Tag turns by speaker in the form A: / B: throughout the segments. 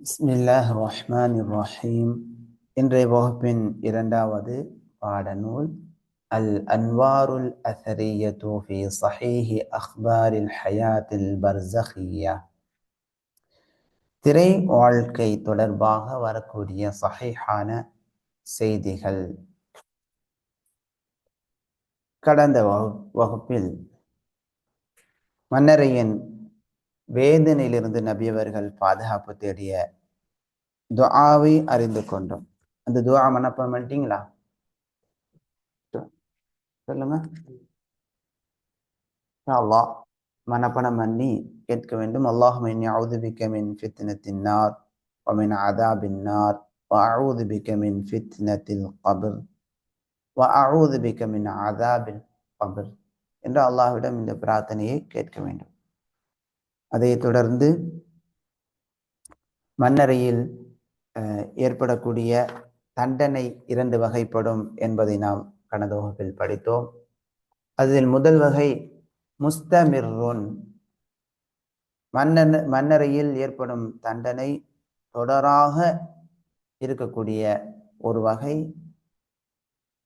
A: பிஸ்மில்லாஹ் ரஹ்மான் ரஹீம் இன்றைய வகுப்பின் இரண்டாவது பாடநூல் அல் அன்வாருல் அசரிய தூஃபி சஹீஹி அக்பாரில் ஹயாத்தில் பர்சஹியா திரை வாழ்க்கை தொடர்பாக வரக்கூடிய சஹீஹான செய்திகள். கடந்த வகுப்பில் மன்னரையின் வேதனையிலிருந்து நபியவர்கள் பாதுகாப்பு தேடிய துஆவை அறிந்து கொண்டோம் அந்த துஆ மனப்பாடம் பண்ணிட்டீங்களா சொல்லுங்க யா அல்லாஹ் மனப்பாடம் பண்ணி கேட்க வேண்டும் அல்லாஹும் இன்னி அவுது பிக்க மின் ஃபித்னத்தின் நார் ومن عذاب النار وأعوذ بك من فتنة القبر وأعوذ بك من عذاب القبر என்று அல்லாஹ்விடம் இந்த பிரார்த்தனையை கேட்க வேண்டும் அதைத் தொடர்ந்து மன்னரையில் ஏற்படக்கூடிய தண்டனை இரண்டு வகைப்படும் என்பதை நாம் கடந்த வகுப்பில் படித்தோம். அதில் முதல் வகை முஸ்தமிர்ருன். மன்னன் மன்னரையில் ஏற்படும் தண்டனை தொடராக இருக்கக்கூடிய ஒரு வகை.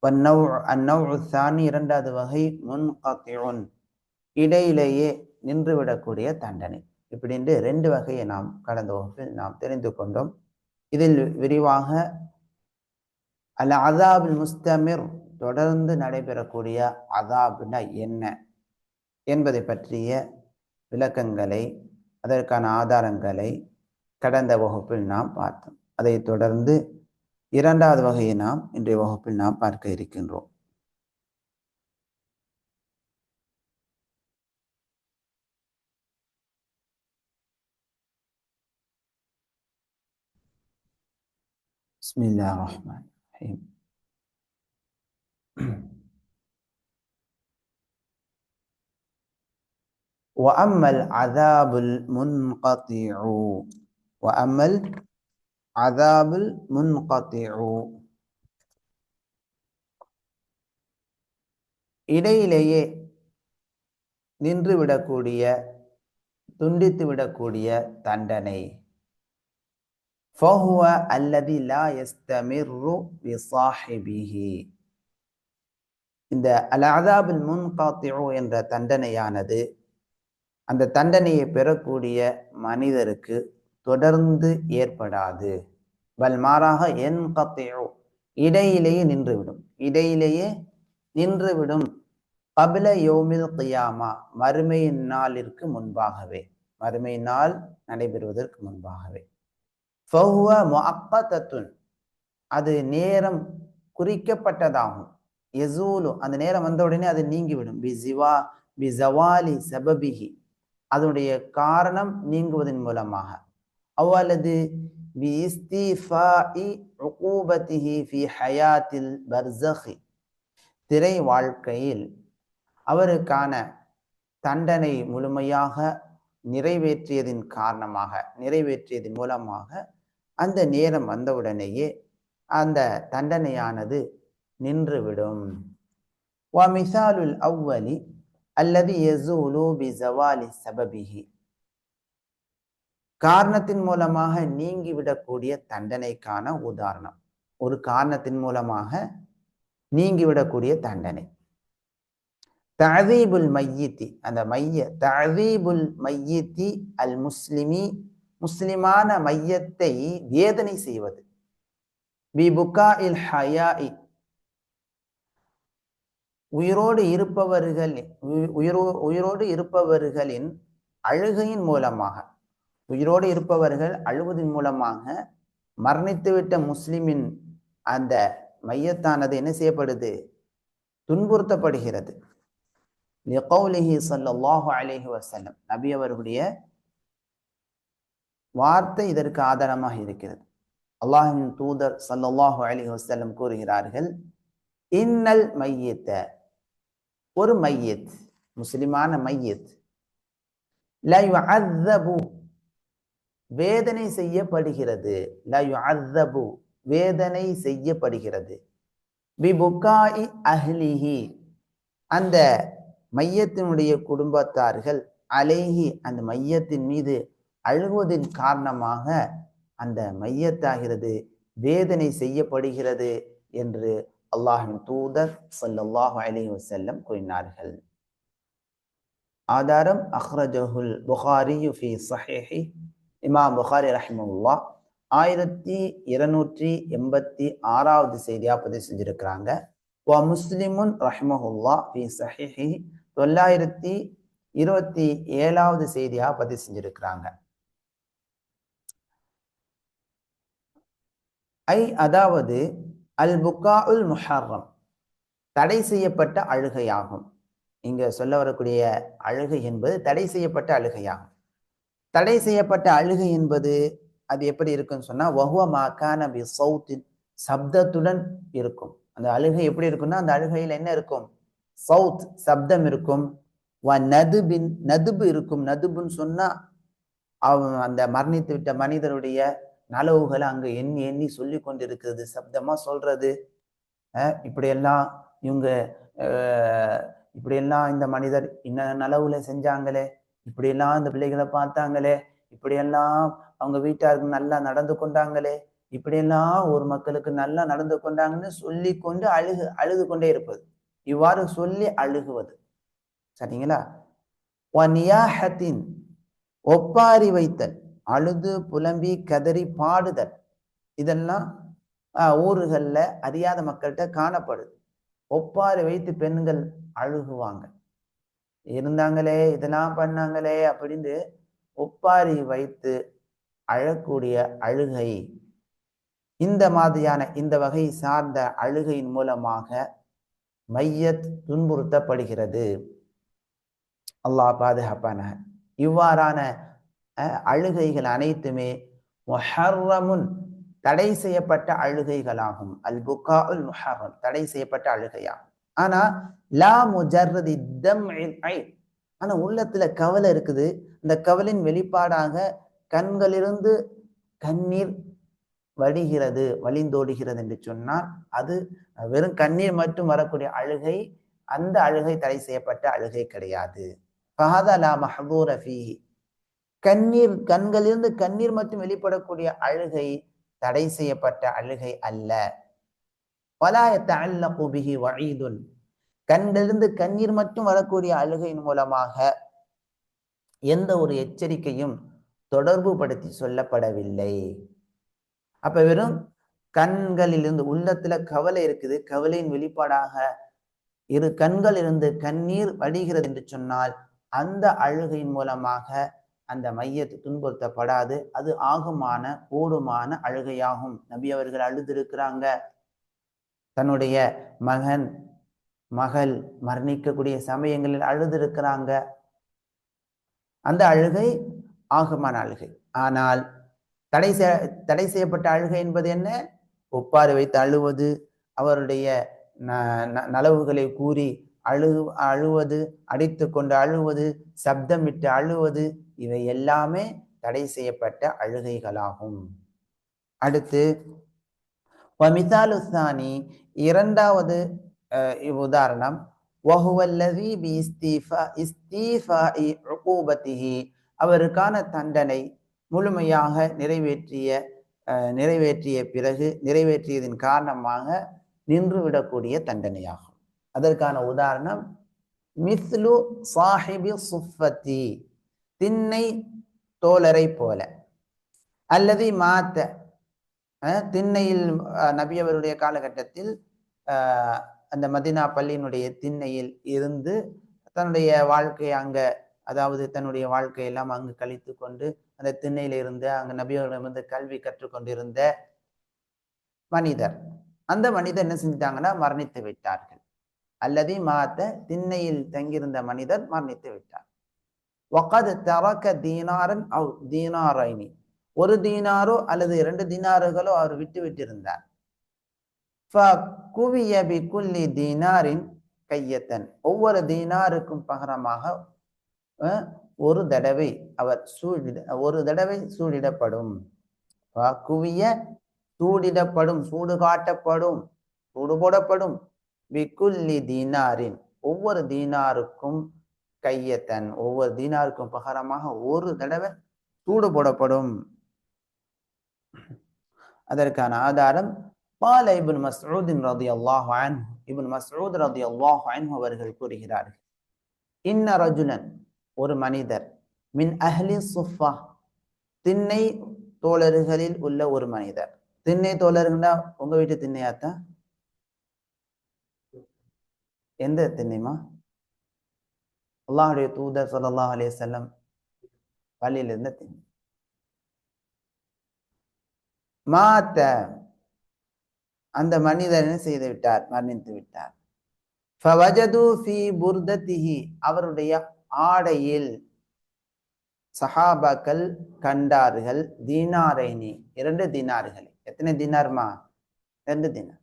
A: வன்னௌ- அந்நௌஉ இரண்டாவது வகை முன்கத்தியுன் இடையிலேயே நின்றுவிடக்கூடிய தண்டனை. இப்படின்று ரெண்டு வகையை நாம் கடந்த வகுப்பில் நாம் தெரிந்து கொண்டோம். இதில் விரிவாக அல் அதாபில் முஸ்தமிர் தொடர்ந்து நடைபெறக்கூடிய அதாப்னா என்ன என்பதை பற்றிய விளக்கங்களை அதற்கான ஆதாரங்களை கடந்த வகுப்பில் நாம் பார்த்தோம். அதைத் தொடர்ந்து இரண்டாவது வகையை நாம் இன்றைய வகுப்பில் நாம் பார்க்க இருக்கின்றோம். بسم الله الرحمن الرحيم وأما العذاب المنقطع وأما العذاب المنقطع இடையிலேயே நின்று விடக்கூடிய துண்டித்து விடக்கூடிய தண்டனை فهو الذي لا يستمر بصاحبه இந்த அல் அதாபுல் முன்காத்திஉ என்ற தண்டனையானது அந்த தண்டனையை பெறக்கூடிய மனிதருக்கு தொடர்ந்து ஏற்படாது பல் மாறாக என் இடையிலேயே நின்றுவிடும் இடையிலேயே நின்றுவிடும் கபில யோமில் கியாமா மறுமையின் நாளிற்கு முன்பாகவே மறுமை நாள் நடைபெறுவதற்கு முன்பாகவே ஃபஹுவ முஅப்பத்தத்துன் அது நேரம் குறிக்கப்பட்டதாகும். எசூலு அந்த நேரம் வந்த உடனே அது நீங்கிவிடும். பி ஜிவா பி ஜவாலி சபபிஹி. அதனுடைய காரணம் நீங்குவதன் மூலமாக. அவ்வளது பி இஸ்திஃபாஇ உகூபத்திஹி ஃபி ஹயாத்தில் பர்சஹி. திரை வாழ்க்கையில் அவருக்கான தண்டனை முழுமையாக நிறைவேற்றியதின் காரணமாக நிறைவேற்றியதன் மூலமாக அந்த நேரம் வந்தவுடனேயே அந்த தண்டனையானது நின்றுவிடும். வமிசாலுல் அவ்வலி அல்லது யசூலு பி ஜவாலி சபபிஹி காரணத்தின் மூலமாக நீங்கிவிடக்கூடிய தண்டனைக்கான உதாரணம். ஒரு காரணத்தின் மூலமாக நீங்கிவிடக்கூடிய தண்டனை. தஅதீபுல் மையித்தி. அந்த மைய தஅதீபுல் மையித்தி அல் முஸ்லிமி முஸ்லிமான மையத்தை வேதனை செய்வது. பி புக்கா இல் ஹயாஇ. உயிரோடு இருப்பவர்கள் உயிரோ உயிரோடு இருப்பவர்களின் அழுகையின் மூலமாக உயிரோடு இருப்பவர்கள் அழுவதன் மூலமாக மரணித்துவிட்ட முஸ்லிமின் அந்த மையத்தானது என்ன செய்யப்படுது? துன்புறுத்தப்படுகிறது. லிகௌலிஹி சல்லாஹு அலைஹி வசல்லம் நபி அவர்களுடைய வார்த்தை இதற்கு ஆதாரமாக இருக்கிறது. அல்லாஹின் தூதர் சல்லாஹு அலைஹி வசல்லம் கூறுகிறார்கள் இன்னல் மையத்த ஒரு மையத் முஸ்லிமான மையத் லா வேதனை செய்யப்படுகிறது லா வேதனை செய்யப்படுகிறது. அஹ்லிஹி அந்த மையத்தினுடைய குடும்பத்தார்கள் அலேஹி அந்த மையத்தின் மீது அழுகுவதின் காரணமாக அந்த மையத்தாகிறது வேதனை செய்யப்படுகிறது என்று அல்லாஹின் தூதர் ஸல்லல்லாஹு அலி வசல்லம் கூறினார்கள். ஆதாரம் அஹ்ரஜஹுல் புகாரி ஃபி சஹீஹி இமாம் புகாரி ரஹிமஹுல்லா. ஆயிரத்தி இருநூற்றி எண்பத்தி ஆறாவது செய்தியா பதிவு செஞ்சிருக்கிறாங்க. வ முஸ்லிமுன் ரஹ்மஹுல்லா ஃபி சஹிஹி தொள்ளாயிரத்தி இருபத்தி ஏழாவது செய்தியா பதிவு செஞ்சிருக்கிறாங்க. ஐ அதாவது அல் புக்கா உல் முஹர்ரம் தடை செய்யப்பட்ட அழுகையாகும். இங்க சொல்ல வரக்கூடிய அழுகை என்பது தடை செய்யப்பட்ட அழுகையாகும். தடை செய்யப்பட்ட அழுகை என்பது அது எப்படி இருக்குன்னு சொன்னா வஹுவ மாக்கான பி சவுத்தின் சப்தத்துடன் இருக்கும். அந்த அழுகை எப்படி இருக்கும்னா அந்த அழுகையில் என்ன இருக்கும்? சவுத் சப்தம் இருக்கும். வ நதுபின் நதுபு இருக்கும். நதுபுன்னு சொன்னால் அவன் அந்த மரணித்து விட்ட மனிதருடைய நலவுகளை அங்கே எண்ணி எண்ணி சொல்லி கொண்டிருக்கிறது. சப்தமாக சொல்கிறது இப்படியெல்லாம் இவங்க இப்படியெல்லாம் இந்த மனிதர் இன்ன நலவுல செஞ்சாங்களே. இப்படியெல்லாம் இந்த பிள்ளைகளை பார்த்தாங்களே. இப்படியெல்லாம் அவங்க வீட்டாருக்கு நல்லா நடந்து கொண்டாங்களே. இப்படியெல்லாம் ஒரு மக்களுக்கு நல்லா நடந்து கொண்டாங்கன்னு சொல்லி கொண்டு அழுகு அழுது கொண்டே இருப்பது. இவ்வாறு சொல்லி அழுகுவது. சரிங்களா? வனியாஹத்தின் ஒப்பாரி வைத்தல் அழுது புலம்பி கதறி பாடுதல் இதெல்லாம் ஊர்களில் அறியாத மக்கள்கிட்ட காணப்படுது. ஒப்பாரி வைத்து பெண்கள் அழுகுவாங்க. இருந்தாங்களே இதெல்லாம் பண்ணாங்களே அப்படின்னு ஒப்பாரி வைத்து அழக்கூடிய அழுகை இந்த மாதிரியான இந்த வகை சார்ந்த அழுகையின் மூலமாக மையத் துன்புறுத்தப்படுகிறது. அல்லாஹ் பாதுகாப்பான இவ்வாறான அஹ், அழுகைகள் அனைத்துமே முஹர்ரமுன் தடை செய்யப்பட்ட அழுகைகளாகும். அல் புக்கா உல் முஹர்ரம் தடை செய்யப்பட்ட அழுகையாகும். ஆனா லா முஜர்ரதி தம் ஆனா உள்ளத்துல கவலை இருக்குது. அந்த கவலின் வெளிப்பாடாக கண்களிலிருந்து கண்ணீர் வடிகிறது வழிந்தோடுகிறது என்று சொன்னால் அது வெறும் கண்ணீர் மட்டும் வரக்கூடிய அழுகை அந்த அழுகை தடை செய்யப்பட்ட அழுகை கிடையாது. ஃபஹதா லா கண்ணீர் கண்களிலிருந்து கண்ணீர் மட்டும் வெளிப்படக்கூடிய அழுகை தடை செய்யப்பட்ட அழுகை அல்ல. வலா யத்தஅல்லகு பிஹி வஈதுன் கண்களிலிருந்து கண்ணீர் மட்டும் வரக்கூடிய அழுகையின் மூலமாக எந்த ஒரு எச்சரிக்கையும் தொடர்பு படுத்தி சொல்லப்படவில்லை. அப்ப வெறும் கண்களிலிருந்து உள்ளத்துல கவலை இருக்குது. கவலையின் வெளிப்பாடாக இரு கண்கள் இருந்து கண்ணீர் வடிகிறது என்று சொன்னால் அந்த அழுகையின் மூலமாக அந்த மையத்து துன்புறுத்தப்படாது. அது ஆகுமான கூடுமான அழுகையாகும். நபி அவர்கள் அழுதிருக்கிறாங்க. தன்னுடைய மகன் மகள் மரணிக்கக்கூடிய சமயங்களில் அழுதிருக்கிறாங்க. அந்த அழுகை ஆகுமான அழுகை. ஆனால் தடை செய்ய தடை செய்யப்பட்ட அழுகை என்பது என்ன? ஒப்பாறு வைத்து அழுவது அவருடைய நலவுகளை கூறி அழு அழுவது அடித்து கொண்டு அழுவது சப்தமிட்டு அழுவது இவை எல்லாமே தடை செய்யப்பட்ட அழுகைகளாகும். அடுத்து வமிதாலுஸ்தானி இரண்டாவது உதாரணம். வஹுவல்லதி பி இஸ்தீஃபா இஸ்தீஃபா அவருக்கான தண்டனை முழுமையாக நிறைவேற்றிய நிறைவேற்றிய பிறகு நிறைவேற்றியதன் காரணமாக நின்றுவிடக்கூடிய தண்டனையாகும். அதற்கான உதாரணம் மிஸ்லு சாஹிபி சுஃபத்தி திண்ணை தோழரை போல. அல்லது மாத்த திண்ணையில் நபியவருடைய காலகட்டத்தில் அந்த மதினா பள்ளியினுடைய திண்ணையில் இருந்து தன்னுடைய வாழ்க்கை அங்க அதாவது தன்னுடைய வாழ்க்கையெல்லாம் அங்கு கழித்து கொண்டு அந்த திண்ணையிலிருந்து இருந்து அங்க நபியவர்களிடமிருந்து கல்வி கற்றுக்கொண்டிருந்த மனிதர். அந்த மனிதர் என்ன செஞ்சிட்டாங்கன்னா மரணித்து விட்டார்கள். அல்லது மாத்த திண்ணையில் தங்கியிருந்த மனிதர் மரணித்து விட்டார். வகது தரக்க தீனாரன் அவ் தீனாரைனி ஒரு தீனாரோ அல்லது இரண்டு தீனாறுகளோ அவர் விட்டு விட்டிருந்தார். குவிய குல்லி தீனாரின் கையத்தன். ஒவ்வொரு தீனாருக்கும் பகரமாக அஹ், ஒரு தடவை அவர் சூழிட ஒரு தடவை சூழிடப்படும். குவிய சூடிடப்படும் சூடு காட்டப்படும் சூடு போடப்படும். பிக்குல்லி தீனாரின் ஒவ்வொரு தீனாருக்கும் கையத்தன் ஒவ்வொரு தீனாருக்கும் பகரமாக ஒரு தடவை சூடு போடப்படும். அதற்கான ஆதாரம் பால இபின் மசூதின் ரதி அல்லாஹ் இபின் மசூத் ரதி அல்லாஹ் அவர்கள் கூறுகிறார்கள். இன்ன ரஜுனன் ஒரு மனிதர். மின் அஹ்லி சுஃபா திண்ணை தோழர்களில் உள்ள ஒரு மனிதர். திண்ணை தோழர்கள்னா உங்க வீட்டு திண்ணையாத்தா எந்த திண்ணைமா அல்லாஹுடைய தூதர் ஸல்லல்லாஹு அலே செல்லம் பள்ளியில் இருந்த திண்ணை. மாத்த அந்த மனிதர் என்ன செய்து விட்டார்? மரணித்து விட்டார். அவருடைய ஆடையில் சஹாபாக்கள் கண்டார்கள் தீனாரைனி இரண்டு தினார்களை. எத்தனை தினார்மா? ரெண்டு தினார்.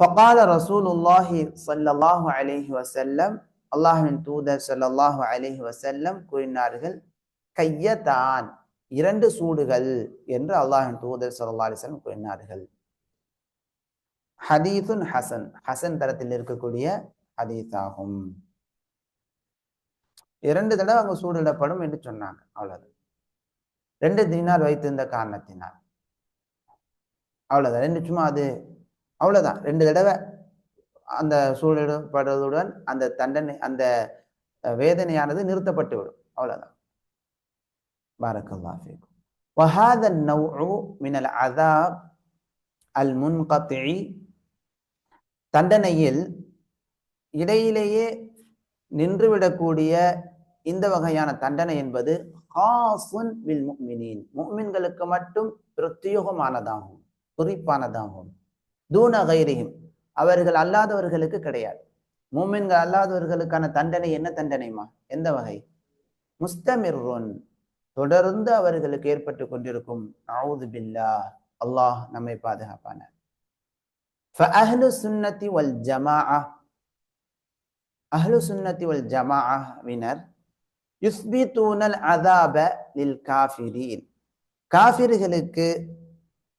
A: ஃபகால ரசூலுல்லாஹி ஸல்லல்லாஹு அலிஹி வசல்லம் அல்லாஹின் தூதர் ஸல்லல்லாஹு அலிஹி வசல்லம் கூறினார்கள் கையதான் இரண்டு சூடுகள் என்று அல்லாஹின் தூதர் சல்லா அலிஸ்லம் கூறினார்கள். ஹதீதுன் ஹசன். ஹசன் தரத்தில் இருக்கக்கூடிய ஹதீஸ் ஆகும் இரண்டு தடவை அங்க சூடிடப்படும் என்று சொன்னாங்க அவ்வளவு ரெண்டு தீனார் வைத்திருந்த காரணத்தினால் அவ்வளவுதான் ரெண்டு சும்மா அது அவ்வளவுதான் ரெண்டு தடவை அந்த சூழிடப்படுவதுடன் அந்த தண்டனை அந்த வேதனையானது நிறுத்தப்பட்டு விடும் அவ்வளவுதான் பாரக்கல்லா ஃபீக்கும் وهذا النوع من العذاب المنقطع தண்டனையில் இடையிலேயே நின்றுவிடக்கூடிய இந்த வகையான தண்டனை என்பது ஹாசுன் வில் முக்மினின். முக்மின்களுக்கு மட்டும் பிரத்யோகமானதாகும் குறிப்பானதாகும். தூண கைரியும் அவர்கள் அல்லாதவர்களுக்கு கிடையாது. மூமின்கள் அல்லாதவர்களுக்கான தண்டனை என்ன தண்டனைமா எந்த வகை? முஸ்தமிர்ரோன். தொடர்ந்து அவர்களுக்கு ஏற்பட்டு கொண்டிருக்கும். அவுது பில்லா. அல்லாஹ் நம்மை பாதுகாப்பான சுன்னத்தி வல் ஜமாஆ அஹ்லு சுன்னத்தி வல் ஜமாவினர் யுஸ்பிதூனல் அதாப லில் காஃபிரீன். காஃபிர்களுக்கு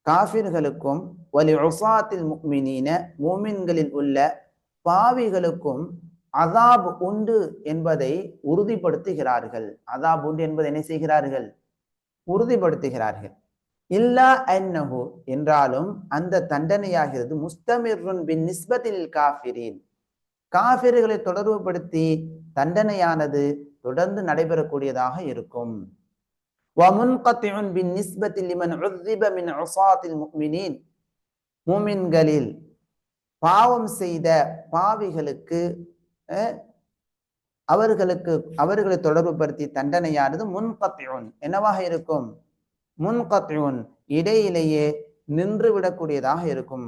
A: காஃபிர்களுக்கும் வலி உசாத்தில் முக்மினீன மூமின்களில் உள்ள பாவிகளுக்கும் அதாப் உண்டு என்பதை உறுதிப்படுத்துகிறார்கள். அதாப் உண்டு என்பதை என்ன செய்கிறார்கள்? உறுதிப்படுத்துகிறார்கள். இல்லா என்னஹு என்றாலும் அந்த தண்டனையாகிறது முஸ்தமிர் பின் நிஸ்பத்தில் காஃபிரீன். காபிர்களை தொடர்புபடுத்தி தண்டனையானது தொடர்ந்து நடைபெறக்கூடியதாக இருக்கும். மூமின்களில் பாவம் செய்த பாவிகளுக்கு அவர்களுக்கு அவர்களை தொடர்புபடுத்தி தண்டனையானது முன்கத்தியுன் என்னவாக இருக்கும்? முன்கத்தியுன் இடையிலேயே நின்று விடக்கூடியதாக இருக்கும்.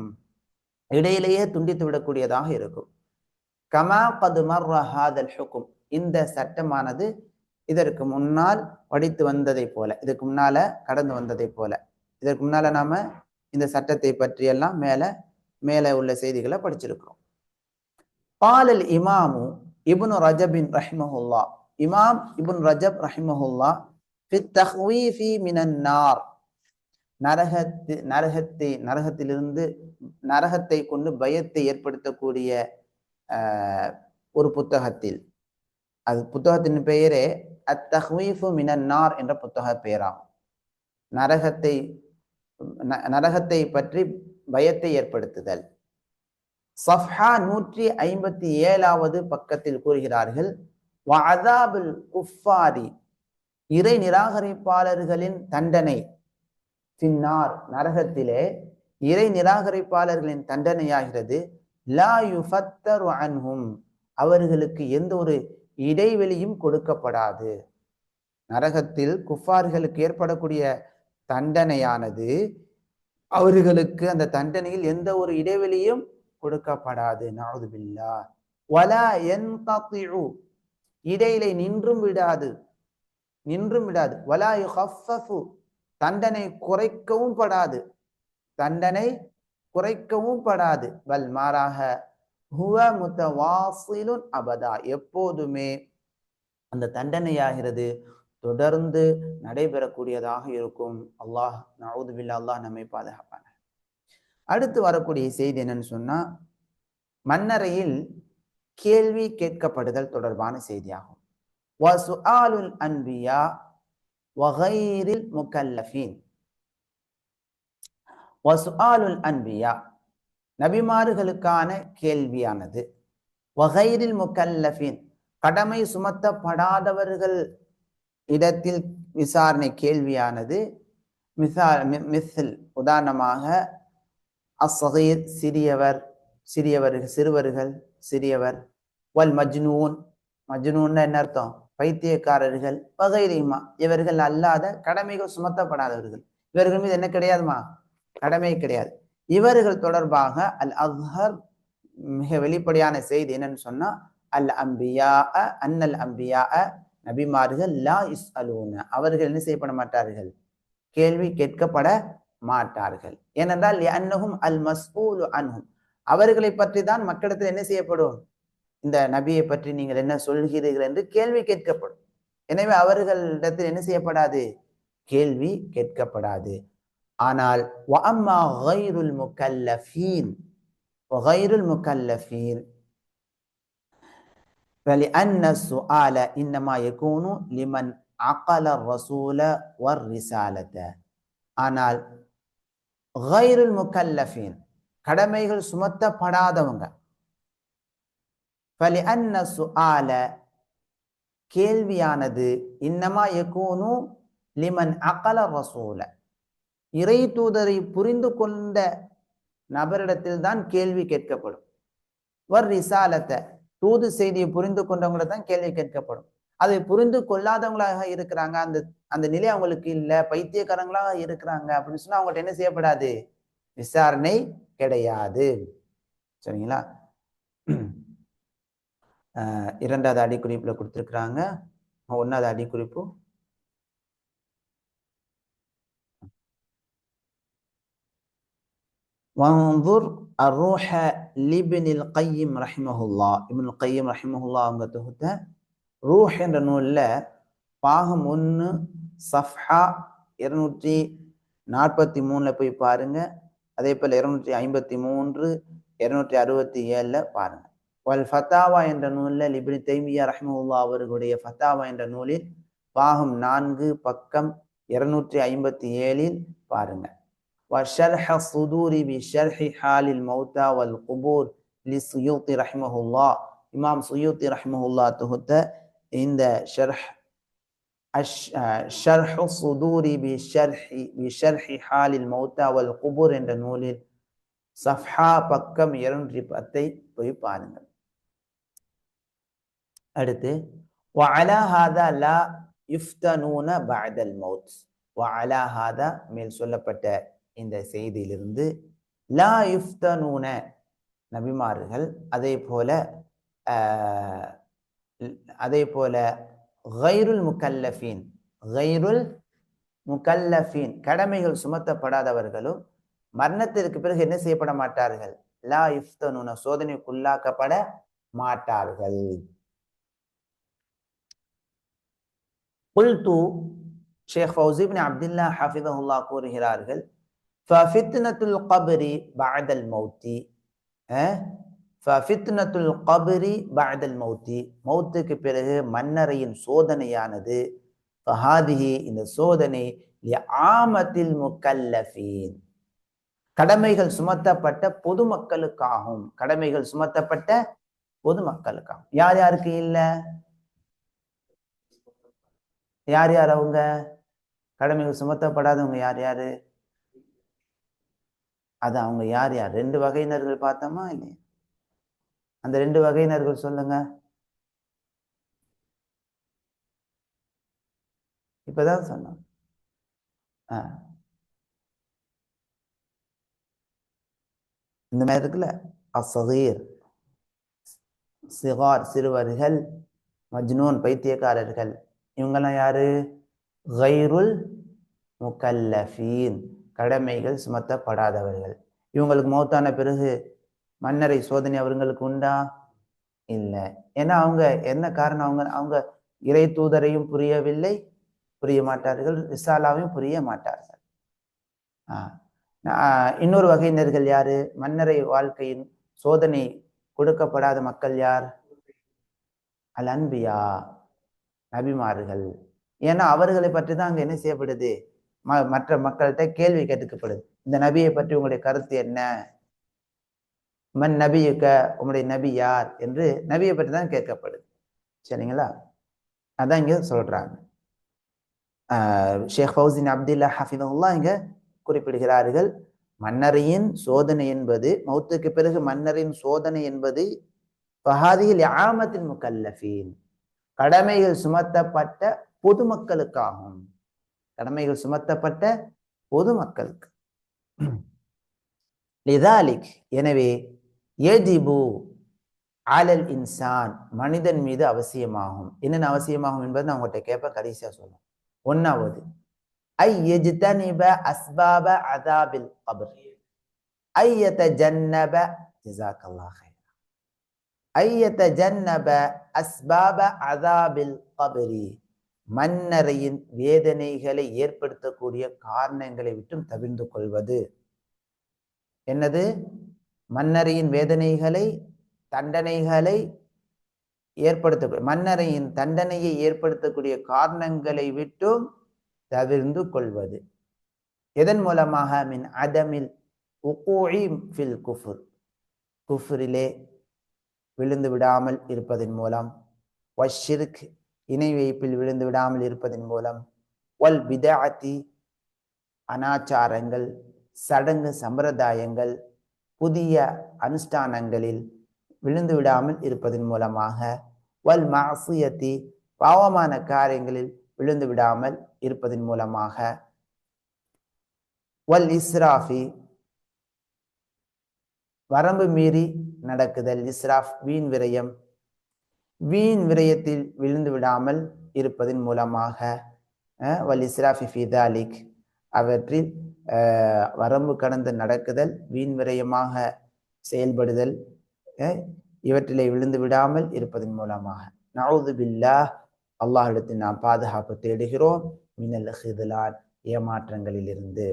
A: இடையிலேயே துண்டித்து விடக்கூடியதாக இருக்கும். கமா கதுமர் மர்ஹாதல் ஹுக்கும். இந்த சட்டமானது இதற்கு முன்னால் படித்து வந்ததை போல இதுக்கு முன்னால கடந்து வந்ததை போல. இதற்கு முன்னால நாம இந்த சட்டத்தை பற்றி எல்லாம் மேல மேல உள்ள செய்திகளை படிச்சிருக்கிறோம். பாலல் இமாமு இபுன் ரஜபின் ரஹ்மஹுல்லா. இமாம் இபுன் ரஜப் ரஹ்மஹுல்லா தஹ்வீஃபி நார். நரகத்து நரகத்தை நரகத்திலிருந்து நரகத்தை கொண்டு பயத்தை ஏற்படுத்தக்கூடிய ஒரு புத்தகத்தில். அது புத்தகத்தின் பெயரே அத்தஹ்வீஃபு மினன்னார் என்ற புத்தக பெயராகும். நரகத்தை நரகத்தை பற்றி பயத்தை ஏற்படுத்துதல். சஃப்ஹா நூற்றி ஐம்பத்தி ஏழாவது பக்கத்தில் கூறுகிறார்கள் வஅதாபுல் குஃபாரி இறை நிராகரிப்பாளர்களின் தண்டனை. பின்னார் நரகத்திலே இறை நிராகரிப்பாளர்களின் தண்டனையாகிறது. லா யுஃபத்தரு அன்ஹும். அவர்களுக்கு எந்த ஒரு இடைவெளியும் கொடுக்கப்படாது. நரகத்தில் குஃபார்களுக்கு ஏற்படக்கூடிய தண்டனையானது அவர்களுக்கு அந்த தண்டனையில் எந்த ஒரு இடைவெளியும் கொடுக்கப்படாது. நாவுதுபில்லா வலா என் இடையிலை நின்றும் விடாது. நின்றும் விடாது. வலா யுஹஃபஃபு. தண்டனை குறைக்கவும் படாது. தண்டனை குறைக்கவும் படாது. வல் மாறாக ஹுவ முத்தவாசிலுன் அபதா. எப்போதுமே அந்த தண்டனையாகிறது தொடர்ந்து நடைபெறக்கூடியதாக இருக்கும். அல்லாஹ் நவுதுபில்லா அல்லாஹ் நம்மை பாதுகாப்பான அடுத்து வரக்கூடிய செய்தி என்னன்னு சொன்னா மன்னரையில் கேள்வி கேட்கப்படுதல் தொடர்பான செய்தியாகும். அன்பியா வகைரில் முக்கல்லஃபீன் வசுஆலுல் அன்பியா. நபிமார்களுக்கான கேள்வியானது. வகைரில் முக்கல்லஃபின் கடமை சுமத்தப்படாதவர்கள் இடத்தில் விசாரணை கேள்வியானது. மிசா மிஸ்ஸில் உதாரணமாக அஸ்ஸகீர் சிறியவர் சிறியவர்கள் சிறுவர்கள் சிறியவர் வல் மஜ்னூன். மஜ்னூன் என்ன அர்த்தம்? பைத்தியக்காரர்கள் வகைரிமா. இவர்கள் அல்லாத கடமைகள் சுமத்தப்படாதவர்கள். இவர்கள் மீது என்ன கிடையாதுமா? கடமை கிடையாது. இவர்கள் தொடர்பாக அல் அஹர் மிக வெளிப்படையான செய்தி என்னன்னு சொன்னா அல் அம்பியா அன்னல் அம்பியா நபிமார்கள் லா இஸ் அலூன அவர்கள் என்ன செய்யப்பட மாட்டார்கள்? கேள்வி கேட்கப்பட மாட்டார்கள். ஏனென்றால் அன்னகும் அல் மஸ்ஊலு அன்ஹும். அவர்களை பற்றி தான் மக்களிடத்தில் என்ன செய்யப்படும்? இந்த நபியை பற்றி நீங்கள் என்ன சொல்கிறீர்கள் என்று கேள்வி கேட்கப்படும். எனவே அவர்களிடத்தில் என்ன செய்யப்படாது? கேள்வி கேட்கப்படாது. ஆனால் வஅம்மா கைருல் முக்கல்லஃபீன் وغير المكلفين فلأن السؤال إنما يكون لمن عقل الرسول والرسالة ஆனால் கைருல் முக்கல்லஃபீன் கடமைகள் சுமத்தப்படாதவங்க فلأن السؤال கேள்வியானது இன்னமா யகூனு லிமன் அகல ரசூல இறை தூதரை புரிந்து கொண்ட நபரிடத்தில் தான் கேள்வி கேட்கப்படும். வர் ரிசாலத்தை தூது செய்தியை புரிந்து கொண்டவங்கள தான் கேள்வி கேட்கப்படும். அதை புரிந்து கொள்ளாதவங்களாக இருக்கிறாங்க. அந்த அந்த நிலை அவங்களுக்கு இல்லை. பைத்தியக்காரங்களாக இருக்கிறாங்க. அப்படின்னு சொன்னா அவங்கள்ட்ட என்ன செய்யப்படாது? விசாரணை கிடையாது. சரிங்களா? இரண்டாவது அடிக்குறிப்பில் கொடுத்துருக்குறாங்க. ஒன்றாவது அடிக்குறிப்பு. வந்தூர் அருஹ லிபினில் கையம் ரஹிமஹுல்லா இபின் கையம் ரஹிமஹுல்லா அவங்க தொகுத்த ரூஹ் என்ற நூலில் பாகம் ஒன்று சஃப்ஹா இருநூற்றி நாற்பத்தி மூணில் போய் பாருங்கள் அதே போல் இருநூற்றி ஐம்பத்தி மூன்று இருநூற்றி அறுபத்தி ஏழில் பாருங்கள் வல் ஃபத்தாவா என்ற நூலில் லிபின் தைமியா ரஹ்மஹுல்லா அவர்களுடைய ஃபத்தாவா என்ற நூலில் பாகம் நான்கு பக்கம் இருநூற்றி ஐம்பத்தி ஏழில் பாருங்கள் وشرح الصدور بشرح حال الموتى والقبور للسيوطي رحمه الله இமாம் சுயூத்தி ரஹ்மஹுல்லா தொகுத்த இந்த ஷர்ஹ் ஷர்ஹ் சுதூரி பி ஷர்ஹி பி ஷர்ஹி ஹாலில் மௌத்தா வல் குபூர் என்ற நூலில் சஃப்ஹா பக்கம் இருநூற்றி பத்தை போய் பாருங்கள் அடுத்து وعلى هذا لا يفتنون بعد الموت وعلى هذا மேல் சொல்லப்பட்ட இந்த செய்தியிலிருந்து லா இஃப்தனூன நபிமார்கள் அதே போல அதே போல கைருல் முக்கல்லஃபீன் கைருல் முக்கல்லஃபீன் கடமைகள் சுமத்தப்படாதவர்களும் மரணத்திற்கு பிறகு என்ன செய்யப்பட மாட்டார்கள்? லா இஃப்தனூன சோதனைக்குள்ளாக்கப்பட மாட்டார்கள். குல்து ஷேக் ஃபவுசிபின் அப்துல்லா ஹாஃபிதஹுல்லா கூறுகிறார்கள் ஃபஃபித்னத்துல் கபரி பாதல் மௌத்தி ஃபஃபித்னத்துல் கபரி பாதல் மௌத்தி மௌத்துக்கு பிறகு மன்னரையின் சோதனையானது. ஃபஹாதிஹி இந்த சோதனை ஆமத்தில் முக்கல்லஃபீன் கடமைகள் சுமத்தப்பட்ட பொதுமக்களுக்காகும். கடமைகள் சுமத்தப்பட்ட பொதுமக்களுக்காகும். யார் யாருக்கு இல்லை? யார் யார் அவங்க? கடமைகள் சுமத்தப்படாதவங்க யார் யாரு? அது அவங்க யார் யார்? ரெண்டு வகையினர்கள் பார்த்தோமா இல்லையா? அந்த ரெண்டு வகையினர்கள் சொல்லுங்க. இப்பதான் சொன்னோம். இந்த மாதிரி இருக்குல்ல? அசகீர். சிகார் சிறுவர்கள் மஜ்னூன் பைத்தியக்காரர்கள். இவங்கெல்லாம் யாரு? கைருல் முக்கல்லஃபீன் கடமைகள் சுமத்தப்படாதவர்கள். இவங்களுக்கு மௌத்தான பிறகு மன்னரை சோதனை அவர்களுக்கு உண்டா? இல்லை. ஏன்னா அவங்க என்ன காரணம்? அவங்க அவங்க இறை தூதரையும் புரியவில்லை புரிய மாட்டார்கள். ரிசாலாவையும் புரிய மாட்டார்கள். ஆஹ் இன்னொரு வகையினர்கள் யாரு? மன்னரை வாழ்க்கையின் சோதனை கொடுக்கப்படாத மக்கள் யார்? அல் அன்பியா நபிமார்கள். ஏன்னா அவர்களை பற்றி தான் அங்கே என்ன செய்யப்படுது? ம மற்ற மக்கள்கிட்ட கேள்வி கேட்டுக்கப்படுது. இந்த நபியை பற்றி உங்களுடைய கருத்து என்ன? மன் நபியுக்க உங்களுடைய நபி யார்? என்று நபியை பற்றி தான் கேட்கப்படுது. சரிங்களா? அதான் இங்கே சொல்கிறாங்க ஆஹ் ஷேக் ஃபவுசின் அப்துல்லா ஹஃபிதுல்லா இங்கே குறிப்பிடுகிறார்கள். மன்னரையின் சோதனை என்பது மௌத்துக்கு பிறகு மன்னரின் சோதனை என்பது பஹாதியில் ஆமத்தின் முக்கல்லஃபீன் கடமைகள் சுமத்தப்பட்ட பொதுமக்களுக்காகும். கடமைகள் சுமத்தப்பட்ட பொதுமக்களுக்கு. லிதாலிக் எனவே எஜிபு ஆலல் இன்சான் மனிதன் மீது அவசியமாகும். என்னென்ன அவசியமாகும் என்பது நான் உங்கள்கிட்ட கேட்பேன் கடைசியாக சொல்லுவேன் ஒன்னாவது ஐ எஜ்தனிப அஸ்பாப அதாபில் கபர். ஐயத ஜன்னப ஜிசாக்கல்லாஹ் ஐயத ஜன்னப அஸ்பாப அதாபில் கபரி. மன்னரையின் வேதனைகளை ஏற்படுத்தக்கூடிய காரணங்களை விட்டும் தவிர்ந்து கொள்வது. என்னது? மன்னரையின் வேதனைகளை தண்டனைகளை ஏற்படுத்த மன்னரையின் தண்டனையை ஏற்படுத்தக்கூடிய காரணங்களை விட்டும் தவிர்ந்து கொள்வது. எதன் மூலமாக? மின் அதமில் ஃபில் குஃபுர். குஃபுரிலே விழுந்து விடாமல் இருப்பதன் மூலம். வஷிர்க் இணை வைப்பில் விழுந்து விடாமல் இருப்பதன் மூலம் வல் விதாத்தி அனாச்சாரங்கள் சடங்கு சம்பிரதாயங்கள் புதிய அனுஷ்டானங்களில் விழுந்து விடாமல் இருப்பதன் மூலமாக வல் மாசியத்தி பாவமான காரியங்களில் விழுந்து விடாமல் இருப்பதன் மூலமாக வல் இஸ்ராஃபி வரம்பு மீறி நடக்குதல் இஸ்ராஃப் வீண் விரயம் வீண் விரயத்தில் விழுந்து விடாமல் இருப்பதன் மூலமாக அஹ், வல் இஸ்ராஃபி ஃபிதாலிக் அவற்றில் வரம்பு கடந்து நடக்குதல் வீண் விரயமாக செயல்படுதல் இவற்றிலே விழுந்து விடாமல் இருப்பதன் மூலமாக. நவுது பில்லா அல்லாஹிடத்தில் நாம் பாதுகாப்பு தேடுகிறோம். மின்னல் ஹிதுலான் ஏமாற்றங்களிலிருந்து.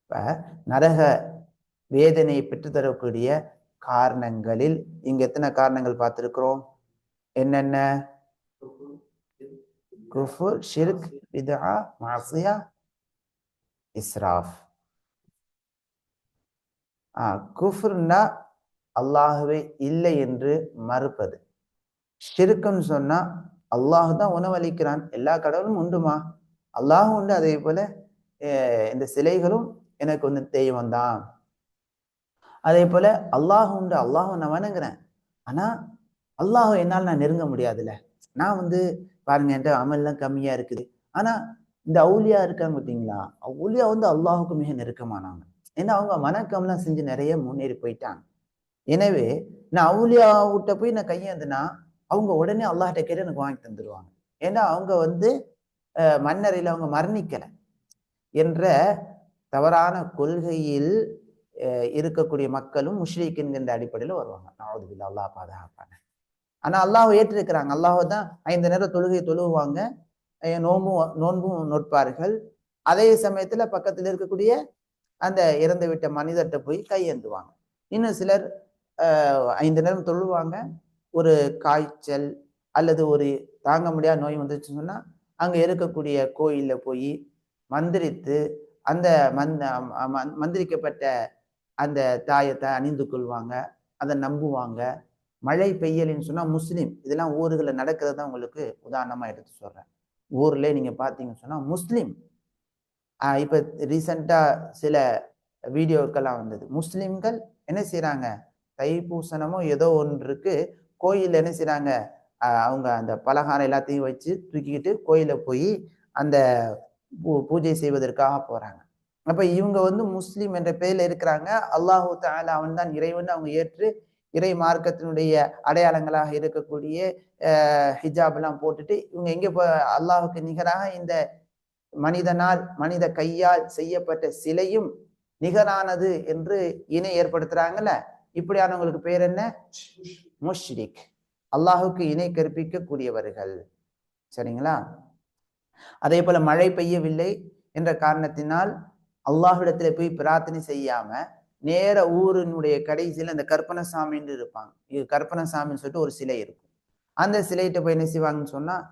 A: இப்போ நரக வேதனையை பெற்றுத்தரக்கூடிய காரணங்களில் இங்கே எத்தனை காரணங்கள் பார்த்துருக்குறோம்? என்னென்ன? குஃபுர் ஷிர்க் பிதா மாசியா இஸ்ராஃப். ஆ குஃப்ர்னா அல்லாஹுவே இல்லை என்று மறுப்பது. ஷிருக்குன்னு சொன்னா அல்லாஹ் தான் உணவளிக்கிறான். எல்லா கடவுளும் உண்டுமா? அல்லாஹும் உண்டு அதே போல இந்த சிலைகளும் எனக்கு வந்து தெய்வம் தான் அதே போல அல்லாஹ் உண்டு அல்லாஹ் நான் வணங்குறேன். ஆனா அல்லாஹ் என்னால் நான் நெருங்க முடியாதுல்ல. நான் வந்து பாருங்க என்கிட்ட அமல்லாம் கம்மியா இருக்குது. ஆனா இந்த அவுலியா இருக்காங்க பார்த்தீங்களா? அவுலியா வந்து அல்லாஹுக்கு மிக நெருக்கமானாங்க ஏன்னா அவங்க வணக்கம்லாம் செஞ்சு நிறைய முன்னேறி போயிட்டாங்க. எனவே நான் அவுலியா விட்ட போய் நான் கையேந்துனா அவங்க உடனே அல்லாஹிட்ட கேட்டு எனக்கு வாங்கி தந்துடுவாங்க ஏன்னா அவங்க வந்து மன்னரையில் அவங்க மரணிக்கலை என்ற தவறான கொள்கையில் இருக்கக்கூடிய மக்களும் முஷ்ரீக் என்கின்ற அடிப்படையில் வருவாங்க. நாவதுபில் அல்லாஹ் பாதுகாப்பாங்க ஆனால் அல்லாஹ் ஏற்றிருக்கிறாங்க. அல்லாஹ் தான் ஐந்து நேரம் தொழுகை தொழுவாங்க. நோம்பும் நோன்பும் நோட்பார்கள். அதே சமயத்தில் பக்கத்தில் இருக்கக்கூடிய அந்த இறந்து விட்ட மனிதர்கிட்ட போய் கையேந்துவாங்க. இன்னும் சிலர் ஐந்து நேரம் தொழுவாங்க. ஒரு காய்ச்சல் அல்லது ஒரு தாங்க முடியாத நோய் வந்துச்சுன்னு சொன்னால் அங்கே இருக்கக்கூடிய கோயிலில் போய் மந்திரித்து அந்த மந்த மந்திரிக்கப்பட்ட அந்த தாயத்தை அணிந்து கொள்வாங்க. அதை நம்புவாங்க. மழை பெய்யலின்னு சொன்னால் முஸ்லீம் இதெல்லாம் ஊர்களில் நடக்கிறத உங்களுக்கு உதாரணமாக எடுத்து சொல்கிறேன் ஊரில் நீங்கள் பார்த்தீங்கன்னு சொன்னால் முஸ்லீம். இப்போ ரீசண்டாக சில வீடியோக்கெல்லாம் வந்தது. முஸ்லீம்கள் என்ன செய்கிறாங்க தைப்பூசணமோ ஏதோ ஒன்றுக்கு கோயிலில் என்ன செய்கிறாங்க அவங்க அந்த பலகாரம் எல்லாத்தையும் வச்சு தூக்கிக்கிட்டு கோயிலில் போய் அந்த பூ- பூஜை செய்வதற்காக போகிறாங்க அப்போ இவங்க வந்து முஸ்லீம் என்ற பேரில் இருக்கிறாங்க. அல்லாஹூ தாலா அவன் தான் இறைவன். அவங்க ஏற்று இறை மார்க்கத்தினுடைய அடையாளங்களாக இருக்கக்கூடிய ஹிஜாப் எல்லாம் போட்டுட்டு இவங்க எங்க போ அல்லாஹுக்கு நிகராக இந்த மனிதனால் மனித கையால் செய்யப்பட்ட சிலையும் நிகரானது என்று இணை ஏற்படுத்துறாங்கல்ல? இப்படியானவங்களுக்கு பேர் என்ன? முஷ்ரிக். அல்லாஹுக்கு இணை கற்பிக்க கூடியவர்கள் சரிங்களா? அதே போல மழை பெய்யவில்லை என்ற காரணத்தினால் அல்லாஹ்விடத்துல போய் பிரார்த்தனை செய்யாம நேர ஊரினுடைய கடைசியில் அந்த கற்பனசாமின்னு இருப்பாங்க. இது கற்பனசாமின்னு சொல்லிட்டு ஒரு சிலை இருக்கும். அந்த சிலைகிட்ட போய் என்ன செய்வாங்கன்னு சொன்னால்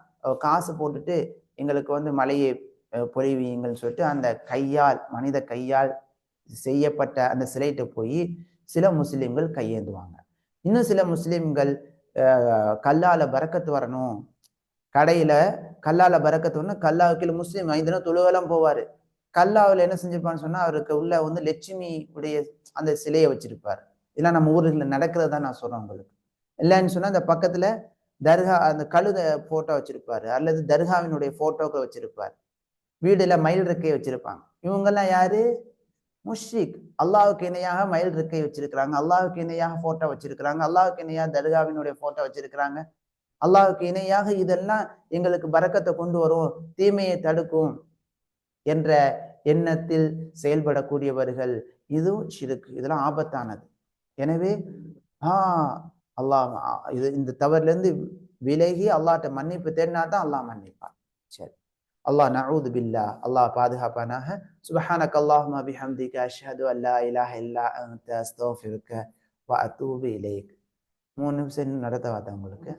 A: காசு போட்டுட்டு எங்களுக்கு வந்து மலையை பொறிவியுங்கள்னு சொல்லிட்டு அந்த கையால் மனித கையால் செய்யப்பட்ட அந்த சிலையிட்ட போய் சில முஸ்லீம்கள் கையேந்துவாங்க. இன்னும் சில முஸ்லீம்கள் கல்லால பறக்கத்து வரணும். கடையில கல்லால பறக்கத்து வரணும் கல்லாவுக்கு முஸ்லீம் ஐந்து தினம் தொழுவெல்லாம் போவாரு. கல்லாவில் என்ன செஞ்சிருப்பான்னு சொன்னா அவருக்கு உள்ள வந்து லட்சுமி உடைய அந்த சிலையை வச்சிருப்பார். இதெல்லாம் நம்ம ஊரில் நடக்கிறது தான் நான் சொல்றேன் உங்களுக்கு. இல்லைன்னு சொன்னா அந்த பக்கத்துல தர்கா அந்த கழுத போட்டோ வச்சிருப்பாரு. அல்லது தர்காவினுடைய போட்டோக்கள் வச்சிருப்பார். வீடுல மயில் இருக்கை வச்சிருப்பாங்க. இவங்கெல்லாம் யாரு? முஷ்ரிக். அல்லாவுக்கு இணையாக மயில் இருக்கை வச்சிருக்கிறாங்க. அல்லாவுக்கு இணையாக போட்டோ வச்சிருக்கிறாங்க. அல்லாவுக்கு இணையாக தர்காவினுடைய போட்டோ வச்சிருக்கிறாங்க. அல்லாவுக்கு இணையாக இதெல்லாம் எங்களுக்கு பறக்கத்தை கொண்டு வரும். தீமையை தடுக்கும். என்ற எண்ணத்தில் செயல்படக்கூடியவர்கள் இதுவும் சிறுக்கு இதெல்லாம் ஆபத்தானது. எனவே ஆஹ் அல்லாஹ் இது இந்த தவறுல இருந்து விலகி அல்லாட்ட மன்னிப்பு தேடினா தான் அல்லாஹ் மன்னிப்பான். சரி. அல்லாஹ் நவூது பில்லா அல்லாஹ் பாதுகாப்பானாக. சுபஹானக அல்லாஹும்ம பிஹம்திக அஷ்ஹது அல்லா இலாஹ இல்லா அன்த அஸ்தக்ஃபிருக்க வ அத்தூபு இலைக். மூணு நிமிஷம் இன்னும் நடத்தவாதா உங்களுக்கு?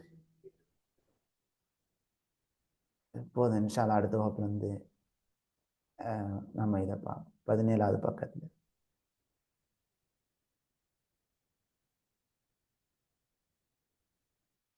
A: போதும் இன்ஷால்லா அடுத்த வகுப்புல இருந்து நம்ம இதை பார்ப்போம் பதினேழாவது பக்கத்தில்.